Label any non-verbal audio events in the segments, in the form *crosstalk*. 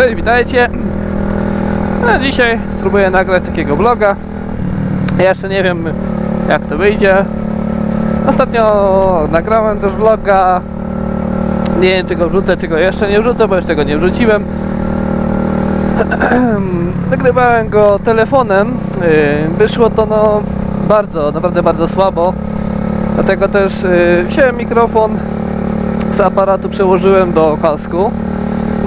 Cześć, witajcie. A dzisiaj spróbuję nagrać takiego vloga. Ja jeszcze nie wiem jak to wyjdzie. Ostatnio nagrałem też vloga. Nie wiem czy go wrzucę, czy go jeszcze nie wrzucę, bo jeszcze go nie wrzuciłem. *clears throat* Nagrywałem go telefonem. Yy, Wyszło to no bardzo, naprawdę bardzo słabo. Dlatego też yy, wziąłem mikrofon z aparatu przełożyłem do kasku.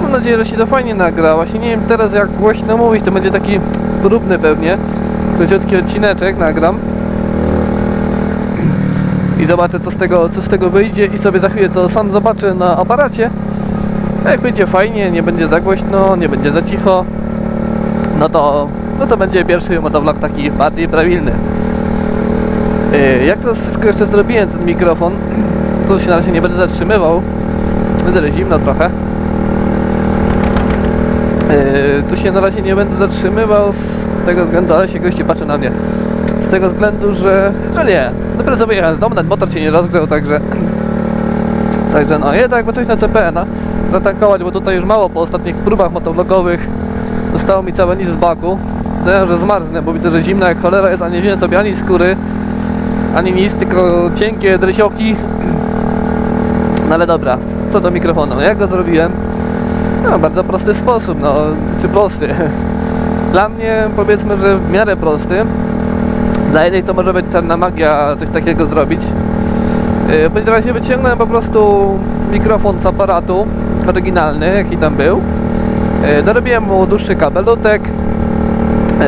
Mam nadzieję, że się to fajnie nagra. Właśnie nie wiem teraz jak głośno mówić, to będzie taki próbny pewnie. Króciutki odcineczek nagram. I zobaczę co z tego, co z tego wyjdzie i sobie za chwilę to sam zobaczę na aparacie. Jak będzie fajnie, nie będzie za głośno, nie będzie za cicho, no to, no to będzie pierwszy motovlog taki bardziej prawilny. Yy, Jak to wszystko jeszcze zrobiłem, ten mikrofon, to się na razie nie będę zatrzymywał. Będę zimno trochę. Yy, tu się na razie nie będę zatrzymywał z tego względu, ale się goście patrzy na mnie. Z tego względu, że, że nie. Dopiero co wyjechałem z domu, nawet motor się nie rozgrzał, także... *clears throat* Także no, jednak jakby coś na CPN-a zatankować, bo tutaj już mało po ostatnich próbach motovlogowych zostało mi całe nic z baku. Wiem, że zmarznę, bo widzę, że zimna jak cholera jest, a nie wziąłem sobie ani skóry, ani nic, tylko cienkie dresioki. *clears throat* No ale dobra, co do mikrofonu, jak go zrobiłem? No, bardzo prosty sposób, no, czy prosty. *laughs* Dla mnie powiedzmy, że w miarę prosty. Dla innych to może być czarna magia coś takiego zrobić. Yy, W razie wyciągnąłem po prostu mikrofon z aparatu oryginalny, jaki tam był. Yy, Dorobiłem mu dłuższy kabelutek.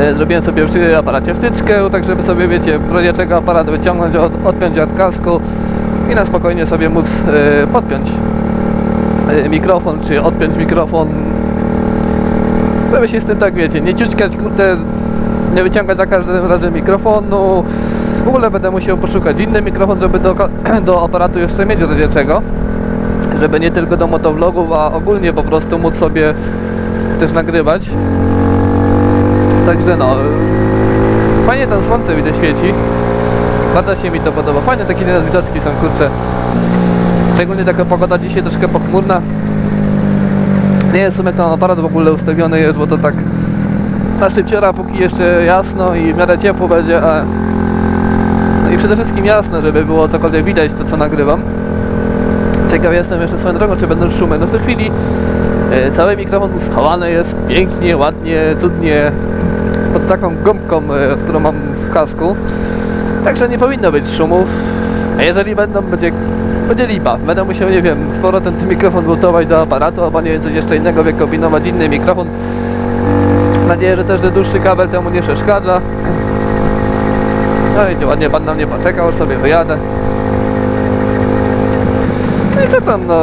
Yy, Zrobiłem sobie przy aparacie wtyczkę, tak żeby sobie, wiecie, w aparat wyciągnąć, od, odpiąć od kasku i na spokojnie sobie móc podpiąć mikrofon, czy odpiąć mikrofon. Żeby się z tym tak, wiecie, nie ciućkać, kurde, nie wyciągać za każdym razem mikrofonu. W ogóle będę musiał poszukać inny mikrofon, żeby do, *clears throat* do aparatu jeszcze mieć w razie czego. Żeby nie tylko do motovlogów, a ogólnie po prostu móc sobie też nagrywać. Także no, fajnie tam słońce widzę świeci. Bardzo się mi to podoba. Fajne takie teraz widoczki są, kurcze. Szczególnie taka pogoda dzisiaj troszkę pochmurna. Nie sumie jak tam aparat w ogóle ustawiony jest, bo to tak na szybciora póki jeszcze jasno i w miarę ciepło będzie, a no i przede wszystkim jasno, żeby było cokolwiek widać to co nagrywam. Ciekaw jestem jeszcze swoją drogą, czy będą szumy. No w tej chwili e, cały mikrofon schowany jest pięknie, ładnie, cudnie pod taką gąbką, e, którą mam w kasku. Także nie powinno być szumów. A jeżeli będą, będzie, będzie lipa. Będę musiał, nie wiem, powrotem ten mikrofon montować do aparatu, albo nie wiem, coś jeszcze innego wykombinować, inny mikrofon. Mam nadzieję, że też że dłuższy kabel temu nie przeszkadza. No i ładnie pan na mnie poczekał, sobie wyjadę. No i co tam, no...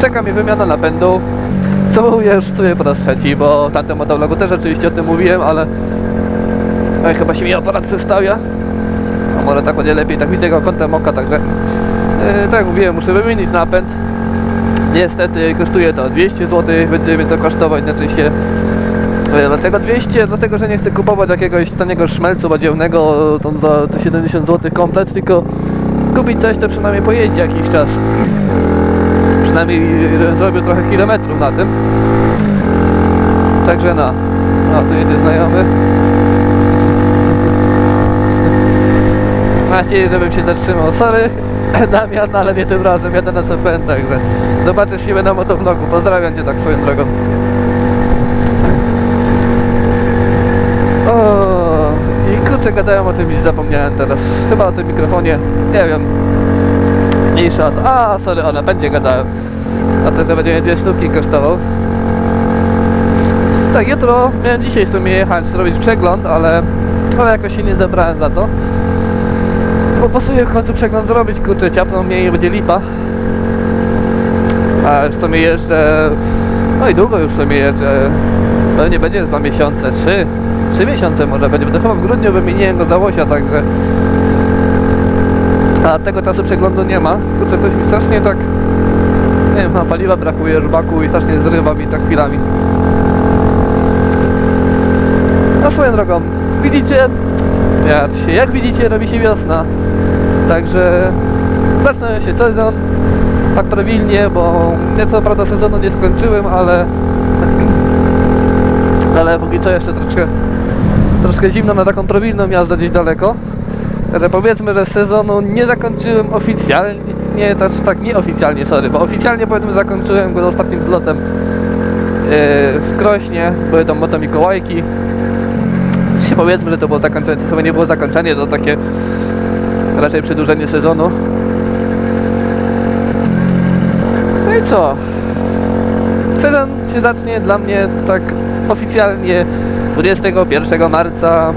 Czeka mi wymiana napędu. Co mówię już sobie po raz trzeci, bo w tamtym motovlogu też oczywiście o tym mówiłem, ale... Oj, chyba się mi aparat przestawia. No może tak będzie lepiej, tak widzę go kątem oka, także... Yy, tak jak mówiłem, muszę wymienić napęd. Niestety kosztuje to 200 zł, będzie mnie to kosztować, znaczy się... E, Dlaczego 200? Dlatego, że nie chcę kupować jakiegoś taniego szmelcu badziewnego tam za te 70 zł komplet, tylko kupić coś, co przynajmniej pojeździ jakiś czas. Przynajmniej e, zrobił trochę kilometrów na tym. Także no. No, tu jedzie znajomy. Nadzieję, żebym się zatrzymał. Sorry, *clears throat* Damian, ale nie tym razem, jadę na CPN, także zobaczysz siebie na motovlogu. Pozdrawiam Cię tak swoją drogą. O, i kurczę gadałem o czymś zapomniałem teraz. Chyba o tym mikrofonie. Nie wiem. Mniejsza. A, sorry, o napędzie gadałem. A to, że będzie dwie sztuki kosztował. Tak, jutro miałem dzisiaj w sumie jechać zrobić przegląd, ale, ale jakoś się nie zebrałem za to. Bo pasuje w końcu przegląd zrobić, kurczę, ciapną mnie i będzie lipa. A w sumie jeżdżę... No i długo już w sumie jeżdżę. Pewnie będzie dwa miesiące, trzy. Trzy miesiące może będzie, bo to chyba w grudniu wymieniłem go za łosia, także... A tego czasu przeglądu nie ma. Kurczę, coś mi strasznie tak... Nie wiem, paliwa brakuje żbaku i strasznie zrywa mi tak chwilami. A swoją drogą, widzicie? Jak widzicie, robi się wiosna. Także zaczyna się sezon tak prawilnie, bo ja co prawda sezonu nie skończyłem, ale Ale póki co jeszcze troszkę, troszkę zimno na taką probilną jazdę gdzieś daleko. Także powiedzmy, że sezonu nie zakończyłem oficjalnie, nie, też tak nieoficjalnie, sorry, bo oficjalnie powiedzmy zakończyłem go ostatnim zlotem yy, w Krośnie, były tam moto Mikołajki. Powiedzmy, że to było zakończenie, to nie było zakończenie, to takie raczej przedłużenie sezonu. No i co? Sezon się zacznie dla mnie tak oficjalnie 21 marca.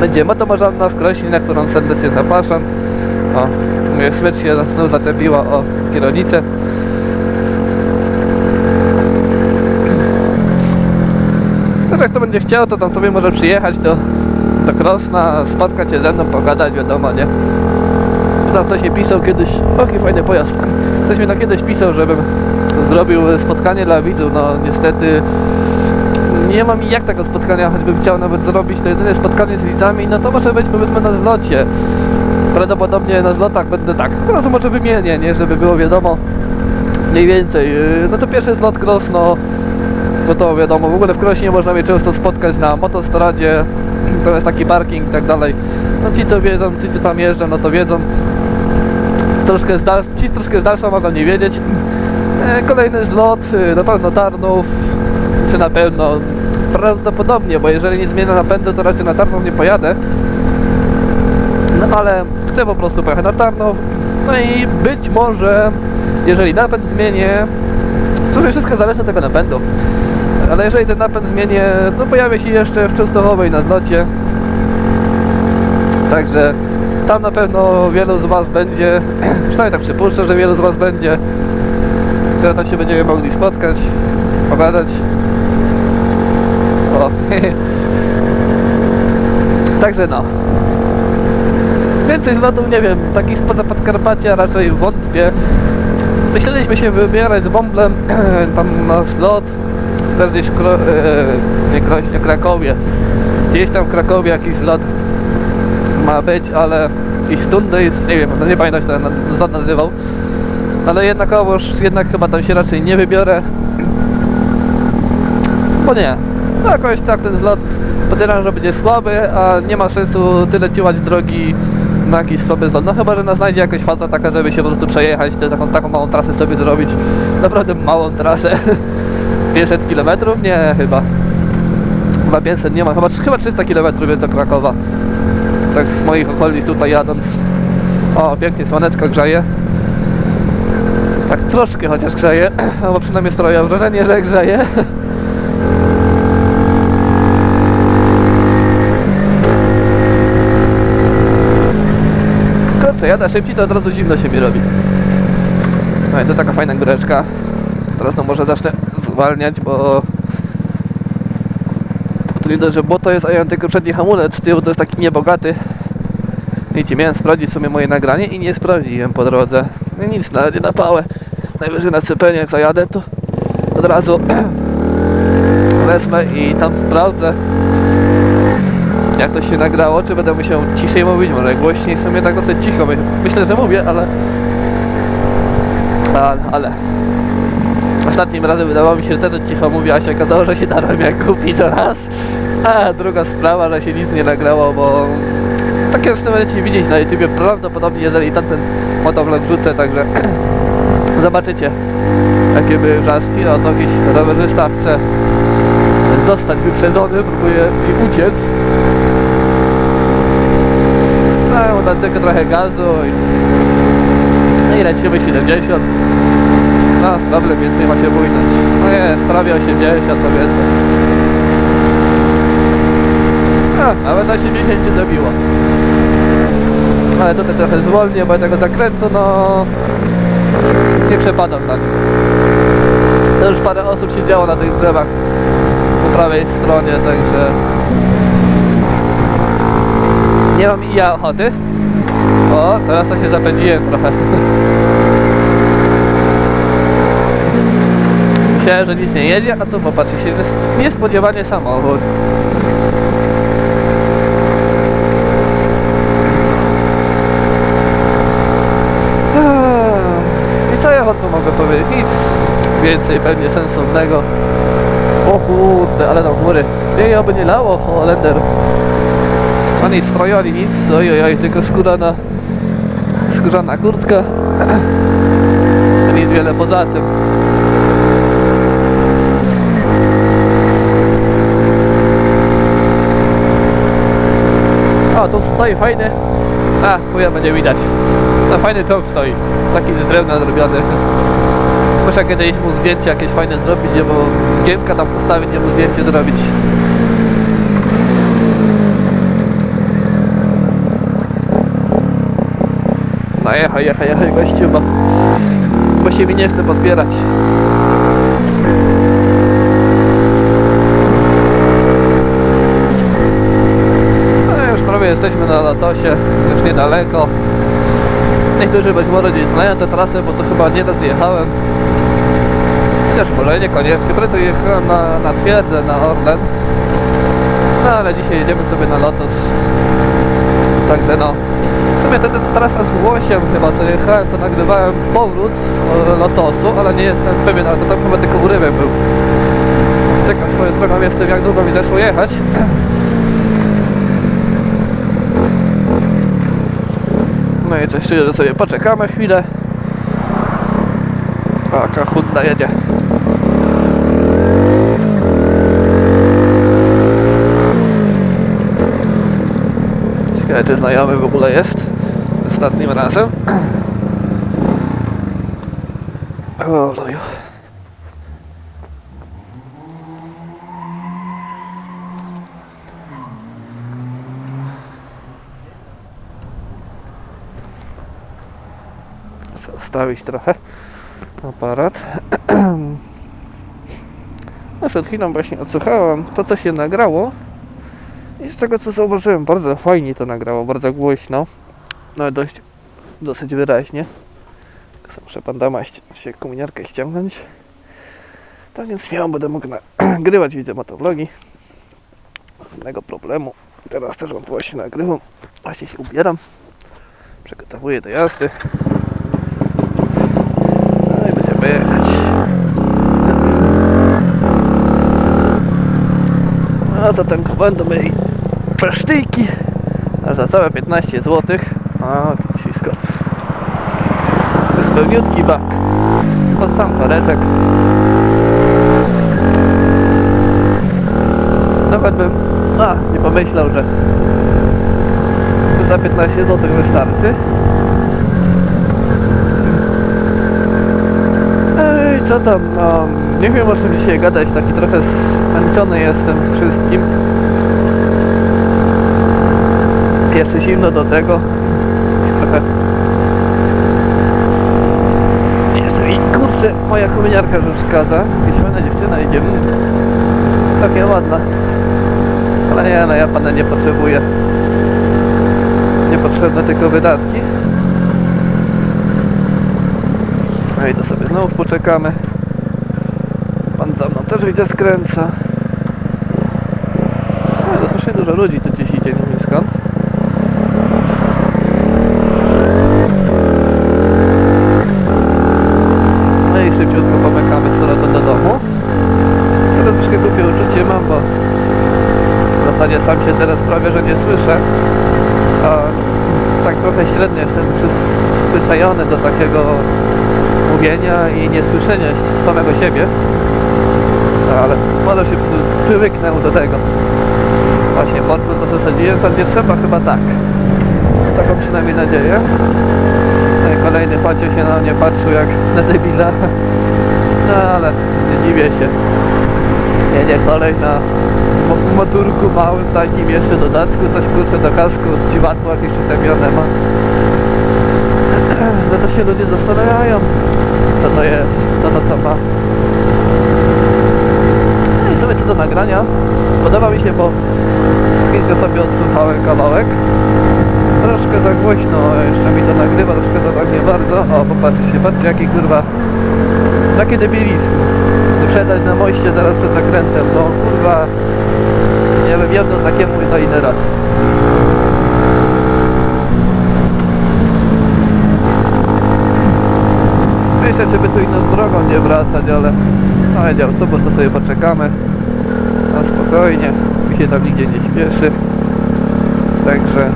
Będzie motomorzadna w Krośnie, na którą serdecznie zapraszam. O, moja smycz się znów zaczepiła o kierownicę. Też jak to będzie chciał, to tam sobie może przyjechać do Krosna, spotkać się ze mną, pogadać, wiadomo, nie? Tam ktoś mi pisał kiedyś, o jaki fajny pojazd. Ktoś mi tam kiedyś pisał, żebym zrobił spotkanie dla widzów, no niestety nie mam jak tego spotkania, choćbym chciał nawet zrobić to jedyne spotkanie z widzami, no to może być powiedzmy na zlocie. Prawdopodobnie na zlotach będę tak, teraz może wymienię, nie, żeby było wiadomo mniej więcej. No to pierwszy zlot cross, no to wiadomo, w ogóle w Krośnie można mnie często spotkać na motostradzie, to jest taki parking i tak dalej. No ci co wiedzą, ci co tam jeżdżą, no to wiedzą. Troszkę z dal- ci troszkę z dalsza mogą nie wiedzieć. E, Kolejny zlot, y, na pewno Tarnów, czy na pewno, prawdopodobnie, bo jeżeli nie zmienię napędu, to raczej na Tarnów nie pojadę. No ale chcę po prostu pojechać na Tarnów. No i być może, jeżeli napęd zmienię, w sumie wszystko zależy od tego napędu. Ale jeżeli ten napęd zmienię, no pojawię się jeszcze w Częstochowej na zlocie. Także tam na pewno wielu z Was będzie, *clears throat* przynajmniej tak przypuszczam, że wielu z Was będzie. To tam się będziemy mogli spotkać, pogadać. O, *laughs* Także no. Więcej zlotów nie wiem, takich spoza Podkarpacia raczej wątpię. Myśleliśmy się wybierać z Bąblem *clears throat* tam na zlot, też gdzieś Kro, e, nie Krośnie, Krakowie. Gdzieś tam w Krakowie jakiś zlot ma być, ale jakiś Tundy, nie wiem, no nie pamiętam się ten nazywał. Ale jednakowoż, jednak chyba tam się raczej nie wybiorę. Bo nie. No jakoś tak ten zlot podejrzewam, że będzie słaby, a nie ma sensu tyle ciłać drogi na jakiś słaby zlot. No chyba, że nas znajdzie jakaś faza taka, żeby się po prostu przejechać, tę taką, taką małą trasę sobie zrobić. Naprawdę małą trasę. *laughs* 500 km? Nie, chyba. Chyba 500 nie ma, chyba, chyba 300 km jest do Krakowa. Tak z moich okolic tutaj jadąc. O, pięknie, słoneczko grzeje. Tak troszkę chociaż grzeje, *clears throat* bo przynajmniej sprawia wrażenie, że grzeje. *laughs* Kurczę, jadę szybciej, to od razu zimno się mi robi. No i to taka fajna góreczka. Teraz no może zacznę zwalniać, bo... Dość, że błoto jest, a ja tylko przedni hamulec z tyłu, to jest taki niebogaty. Wiecie, miałem sprawdzić sobie moje nagranie i nie sprawdziłem po drodze. No nic, nawet nie na pałę. Najwyżej na sypenie zajadę, to od razu *clears throat* wezmę i tam sprawdzę jak to się nagrało, czy będę musiał ciszej mówić, może głośniej, w sumie tak dosyć cicho, my- myślę, że mówię, ale... Ale, ale... Ostatnim razem wydawało mi się, że też cicho mówię, się okazało, że się darłem jak głupi to raz. A druga sprawa, że się nic nie nagrało, bo... Takie zresztą będziecie widzieć na YouTubie prawdopodobnie, jeżeli tamten motovlog wrzucę, także... *clears throat* Zobaczycie, jakie były wrzaski, o to jakiś rowerzysta chce zostać wyprzedzony, próbuje mi uciec. No, dać tylko trochę gazu i... No i lecimy 70. No, dobrze, więcej ma się bójnąć. No jest, prawie 80 powiedzmy. No, nawet 80 się dobiło. Ale tutaj trochę zwolnię, bo tego zakrętu, no... Nie przepadam na nim. To już parę osób siedziało na tych drzewach po prawej stronie, także... Nie mam i ja ochoty. O, teraz to się zapędziłem trochę. *laughs* Myślałem, że nic nie jedzie, a tu popatrzcie się, niespodziewanie samochód. I co ja o tym mogę powiedzieć? Nic więcej pewnie sensownego. O kurde, ale tam chmury. Ty, aby nie lało, Holender. Ani stroju, ani nic. Oj, oj, oj, tylko skórzana, skórzana kurtka. Nic wiele poza tym. O, tu stoi fajny. A, chuja będzie widać. No fajny czołg stoi. Taki z drewna zrobiony. Muszę kiedyś mu zdjęcie jakieś fajne zrobić, bo giemka tam postawić, mu zdjęcie zrobić. No jechaj, jechaj, jechaj gościu, bo, bo się mi nie chce podbierać. No już prawie jesteśmy na Latosie, już niedaleko. Niektórzy być może gdzieś znają tę trasę, bo to chyba nie raz jechałem. Chociaż może niekoniecznie, prędzej jechałem na, na twierdzę, na Orlen. No ale dzisiaj jedziemy sobie na Lotos. Także no. W sumie ta trasa z Łosiem chyba co jechałem, to nagrywałem powrót z Lotosu, ale nie jestem pewien, ale to tam chyba tylko urywek był. Czekam swoją drogą, jestem jak długo mi zeszło jechać. No i coś czuję, że sobie poczekamy chwilę. A, jaka chudna jedzie. Ciekawe, czy znajomy w ogóle jest ostatnim razem. *clears throat* O, loju. Ustawić trochę aparat. *clears throat* No przed chwilą właśnie odsłuchałem to, co się nagrało. I z tego, co zauważyłem, bardzo fajnie to nagrało, bardzo głośno. No dość, dosyć wyraźnie. Muszę pandama ści- się kominiarkę ściągnąć. Tak więc śmiało będę mógł nagrywać, *clears throat* widzę motowlogi. Żadnego problemu. Teraz też wam właśnie nagrywam. Właśnie się ubieram. Przygotowuję do jazdy. No i będziemy jechać. A za będą mieli przesztyjki. A za całe 15 zł. O, ślisko. To jest pełniutki bak. Pod sam koreczek. Nawet bym a, nie pomyślał, że za 15 zł wystarczy. Ej, co tam, no, nie wiem o czym dzisiaj gadać, taki trochę zmęczony jestem wszystkim. Jeszcze zimno do tego. Trochę. Jezu, i kurczę, moja kominiarka przeszkadza. I fajna dziewczyna idzie. Mm. Całkiem ładna. Ale nie, no ja pana nie potrzebuję. Niepotrzebne tylko wydatki. To znowu poczekamy. Pan za mną też widzę skręca. No, to strasznie dużo ludzi tu gdzieś idzie, nie wiem skąd. No i szybciutko pomykamy z powrotem do domu. Teraz troszkę głupie uczucie mam, bo w zasadzie sam się teraz prawie, że nie słyszę. A tak trochę średnio jestem przyzwyczajony do takiego mówienia i niesłyszenia samego siebie. Ale może się przy- przywyknę do tego. Właśnie, portfel to zasadziłem, pewnie trzeba chyba tak. Taką przynajmniej nadzieję. No kolejny Facio się na mnie patrzył jak na debila. No ale nie dziwię się. Jedzie koleś na mo- motorku małym takim jeszcze dodatku, coś kurczę do kasku, dziwadło jakieś przytemione ma. *clears throat* To się ludzie zastanawiają, co to jest, co to co ma. No i sobie co do nagrania, podoba mi się, bo kilka sobie odsłuchałem kawałek. Troszkę za głośno jeszcze mi to nagrywa, troszkę za tak nie bardzo. O, popatrzcie się, patrzcie jaki kurwa, takie debilizm. Wyprzedać na moście zaraz przed zakrętem, no kurwa, nie wiem, jedno takiemu za inny raz. Myślę, czy by tu inną drogą nie wracać, ale no jedzie autobus, to sobie poczekamy. na spokojnie, mi się tam nigdzie nie śpieszy. Także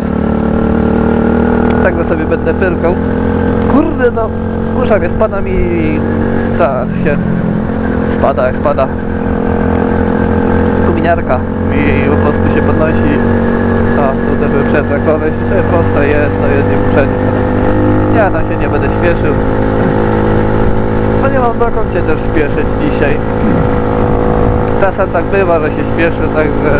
tak go sobie będę pyrkał. Kurde no, kurza mnie, spada mi ta się spada spada kominiarka mi po prostu się podnosi a tutaj były przetrakowe, jeśli sobie proste jest, to jest niemuszenie ja tam się nie będę śpieszył no dokąd się też śpieszyć dzisiaj. Czasem tak bywa, że się śpieszę, także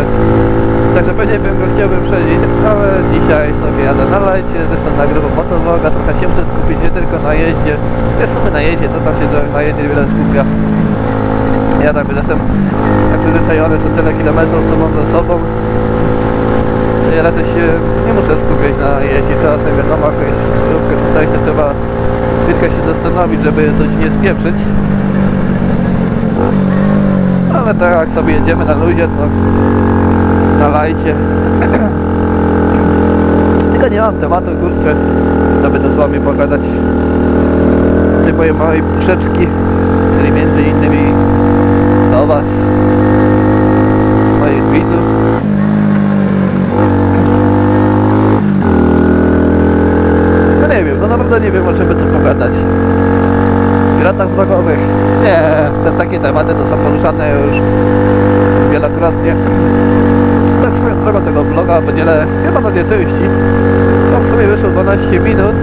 także pewnie bym go chciałbym przeżyć, ale dzisiaj sobie jadę na lajcie, zresztą nagrywam motovloga, trochę się muszę skupić nie tylko na jeździe, też w sumie na jeździe, to tam się na jeździe wiele skupia. Ja tam już jestem tak przyzwyczajony, że tyle kilometrów co mam za sobą. Ja raczej się nie muszę skupiać na jeździe, czasem wiadomo, jak jest skrzyżówka, tutaj to trzeba chwilkę się zastanowić, żeby coś nie spieprzyć ale tak jak sobie jedziemy na luzie, to na lajcie. *clears throat* Tylko nie mam tematu, kurczę, co będę z wami pogadać. Tej mojej puszeczki, czyli między innymi do was, moich widzów. Nie wiem, no naprawdę nie wiem o czym by tu pogadać piratach drogowych. Nie, te takie tematy to są poruszane już wielokrotnie. Tak swoją drogą tego vloga podzielę chyba na dwie części. To w sumie wyszło 12 minut.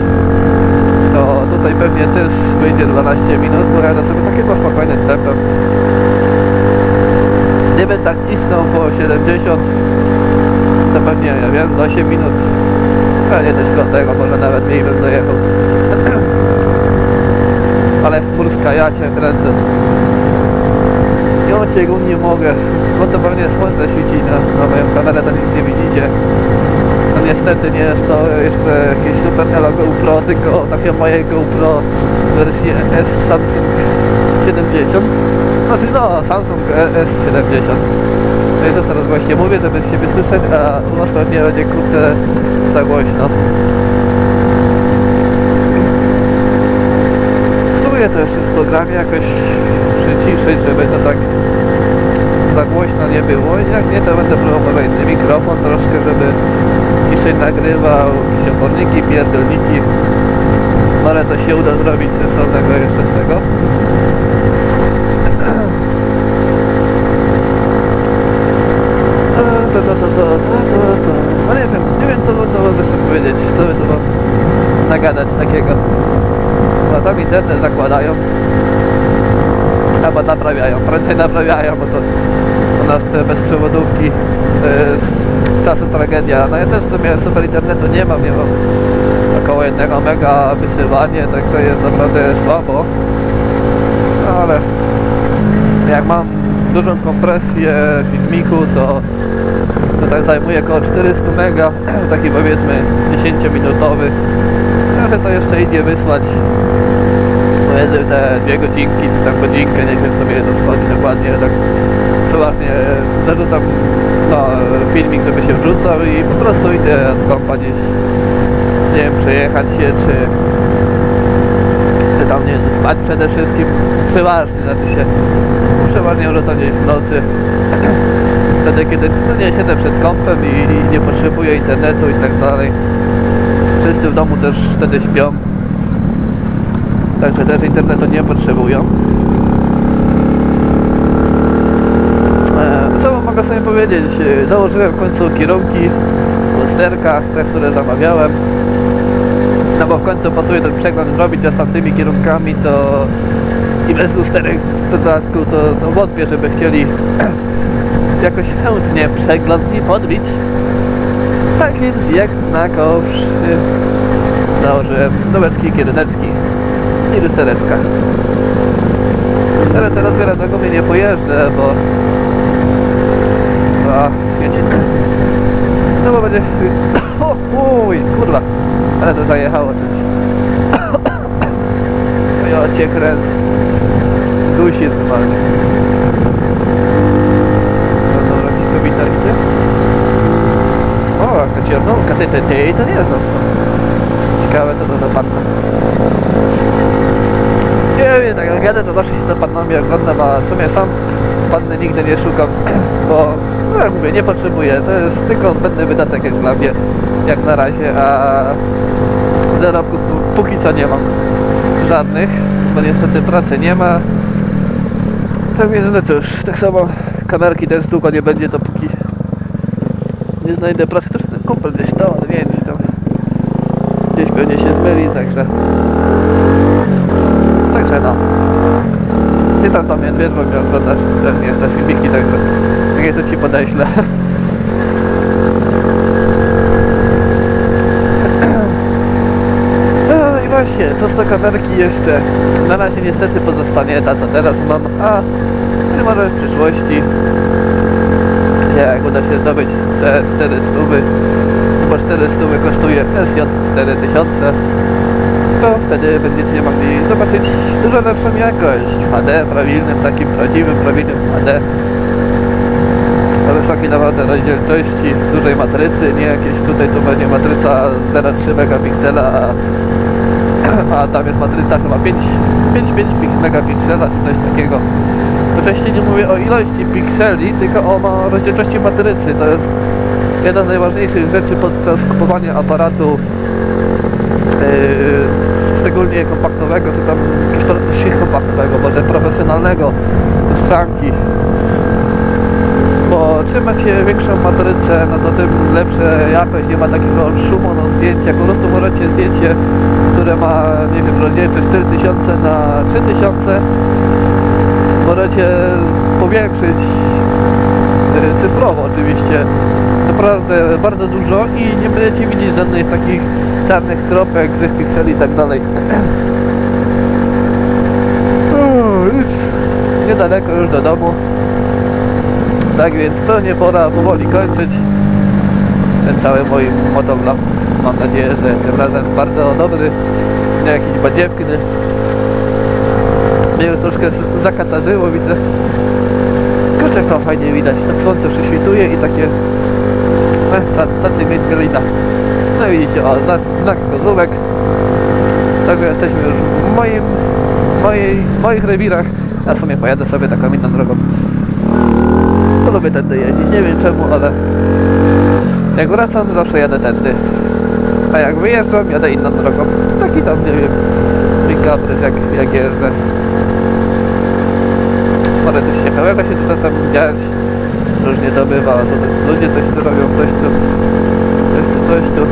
To tutaj pewnie też wyjdzie 12 minut, bo jadę sobie takiego spokojnym tempem. Gdybym tak cisnął po 70, to pewnie, ja wiem, z 8 minut. Też koło tego, może nawet mniej bym dojechał. *clears throat* ale w Polska ja cię kręcę. Ja cię nie mogę, bo to pewnie słońce świeci na, na moją kamerę, to nic nie widzicie. No niestety nie jest to jeszcze jakieś super elo GoPro, tylko takie moje GoPro wersji S Samsung 70. Znaczy no, Samsung S70. To jest to teraz właśnie mówię, żeby siebie słyszeć, a u nas pewnie będzie kurczę za głośno. Spróbuję to jeszcze w programie jakoś przyciszyć, żeby to tak za głośno nie było. Jak nie, to będę próbował inny mikrofon troszkę, żeby ciszej nagrywał, jakieś oporniki, pierdolniki. Może coś się uda zrobić sensownego jeszcze z tego. To, to, to, to, to, to, to. No nie wiem, nie wiem co można było jeszcze powiedzieć, co by tu wam nagadać takiego. No tam internet zakładają, albo naprawiają, prędzej naprawiają, bo to u nas te bezprzewodówki to jest czasem tragedia. No ja też w sumie super internetu nie mam, nie mam około 1 mega wysyłanie, także jest naprawdę słabo. No ale jak mam dużą kompresję filmiku, to, to tak zajmuje około 400 mega, *clears throat* taki powiedzmy 10 minutowy. Może to jeszcze idzie wysłać powiedzmy te dwie godzinki, czy tam godzinkę, nie wiem sobie to wchodzi dokładnie, tak przeważnie zarzucam no, filmik, żeby się wrzucał i po prostu idę od kompa gdzieś, nie wiem, przejechać się, czy, czy tam, nie spać przede wszystkim, przeważnie, znaczy się, przeważnie wrzucam gdzieś w nocy, wtedy kiedy no nie siedzę przed kompem i, i nie potrzebuję internetu i tak dalej. Wszyscy w domu też wtedy śpią. Także też internetu nie potrzebują. E, co mogę sobie powiedzieć? E, Założyłem w końcu kierunki w lusterkach, te, które zamawiałem. No bo w końcu pasuje ten przegląd zrobić, a z tamtymi kierunkami to i bez lusterek w dodatku to, to wątpię, żeby chcieli *clears throat* jakoś chętnie przegląd mi podbić. Tak więc jak na kosz założyłem noweczki, kieruneczki i lustereczka. Ale teraz wiadomo mnie nie pojeżdżę, bo... A, wiecie... No bo będzie... *coughs* O, uj, kurwa! Ale to zajechało coś. *coughs* Ja cię kręcę. Dusi normalnie. No idzie. O, jaka ciernonka, ty, ty, ty, to nie jest nocna. Ciekawe, co to panna. Nie wiem, tak jadę, to zawsze się za pannami oglądam, a w sumie sam panny nigdy nie szukam, *clears throat* bo no jak mówię, nie potrzebuję. To jest tylko zbędny wydatek jak dla mnie, jak na razie, a zarobków pó- póki co nie mam żadnych, bo niestety pracy nie ma. Tak więc no cóż, tak samo kamerki też długo nie będzie, dopóki nie znajdę pracy. Też ten kumpel gdzieś stał, ale nie wiem czy tam gdzieś pewnie się zmyli, także także no. Ty tam tam wiesz, bo mnie oglądasz pewnie te filmiki, także jak nie to ci podeślę. *laughs* Właśnie, co z to kamerki jeszcze? Na razie niestety pozostanie ta, co teraz mam, a czy może w przyszłości, jak uda się zdobyć te 400 stówy, bo 400 kosztuje SJ 4000, to wtedy będziecie mogli zobaczyć dużo lepszą jakość. W HD, prawilnym, takim prawdziwym, prawilnym HD wysokiej naprawdę rozdzielczości, dużej matrycy, nie jakieś tutaj to będzie matryca 0,3 megapiksela, a, a tam jest matryca chyba 5, 5, 5 pik- megapiksela czy coś takiego. To częściej nie mówię o ilości pikseli, tylko o rozdzielczości matrycy. To jest jedna z najważniejszych rzeczy podczas kupowania aparatu Yy, szczególnie kompaktowego, czy tam jakiegoś kompaktowego, może profesjonalnego, strzanki. Bo czym macie większą matrycę, no to tym lepsza jakość, nie ma takiego szumu na zdjęciach. Po prostu możecie zdjęcie, które ma, nie wiem, rozdzielczość 4000 na 3000 możecie powiększyć yy, cyfrowo oczywiście naprawdę bardzo dużo i nie będziecie widzieć żadnych takich czarnych kropek, grzech pikseli i tak dalej. *clears throat* Niedaleko już do domu. Tak więc pewnie pora powoli kończyć ten cały mój motovlog. Mam nadzieję, że tym razem bardzo dobry, nie jakiś badziewny. Mnie już troszkę zakatarzyło, widzę. To fajnie widać. Tak słońce przyśwituje i takie... Ta- tacy mieć galina. No widzicie, o, znak, znak kozówek. Także jesteśmy już w moim, mojej, moich rewirach. Ja w sumie pojadę sobie taką inną drogą. To lubię tędy jeździć, nie wiem czemu, ale jak wracam, zawsze jadę tędy. A jak wyjeżdżam, jadę inną drogą. Taki tam, nie wiem, mój kaprys, jak, jak jeżdżę. Coś ciekawego się tutaj tam dziać. Różnie to bywa, to, to ludzie coś tu robią, coś tu, coś tu, coś tu.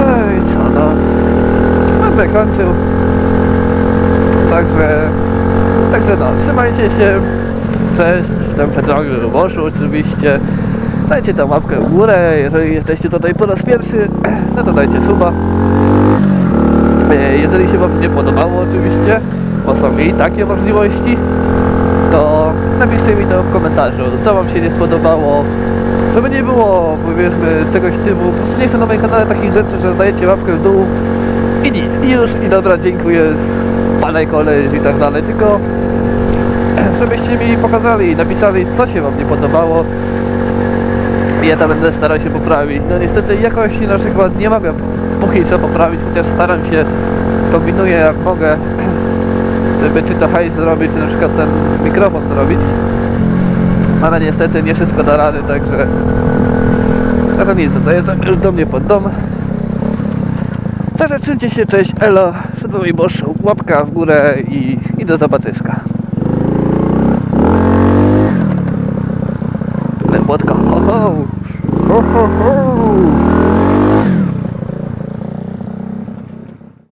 Ej, co no. Będę kończył. Także, także no, trzymajcie się. Cześć, przed drogą Luboszu oczywiście. Dajcie tam łapkę w górę, jeżeli jesteście tutaj po raz pierwszy, *clears throat* no to dajcie suba. E, Jeżeli się Wam nie podobało oczywiście, bo są i takie możliwości, to napiszcie mi to w komentarzu, co Wam się nie spodobało, żeby nie było, powiedzmy, czegoś typu, po prostu nie chcę na moim kanale takich rzeczy, że dajecie łapkę w dół i nic, i już, i dobra, dziękuję, palej koleś i tak dalej, tylko *clears throat* żebyście mi pokazali i napisali, co się Wam nie podobało, ja to będę starał się poprawić. No niestety jakości na przykład nie mogę póki co poprawić, chociaż staram się, kombinuję jak mogę, *clears throat* żeby czy to hajs zrobić, czy na przykład ten mikrofon zrobić. Ale niestety nie wszystko da rady, także... Nic, no to jest już do mnie pod dom. Także trzymcie się, cześć, elo, przed wami Bosz, łapka w górę i, i do zobaczyska. 呵 *laughs* 呵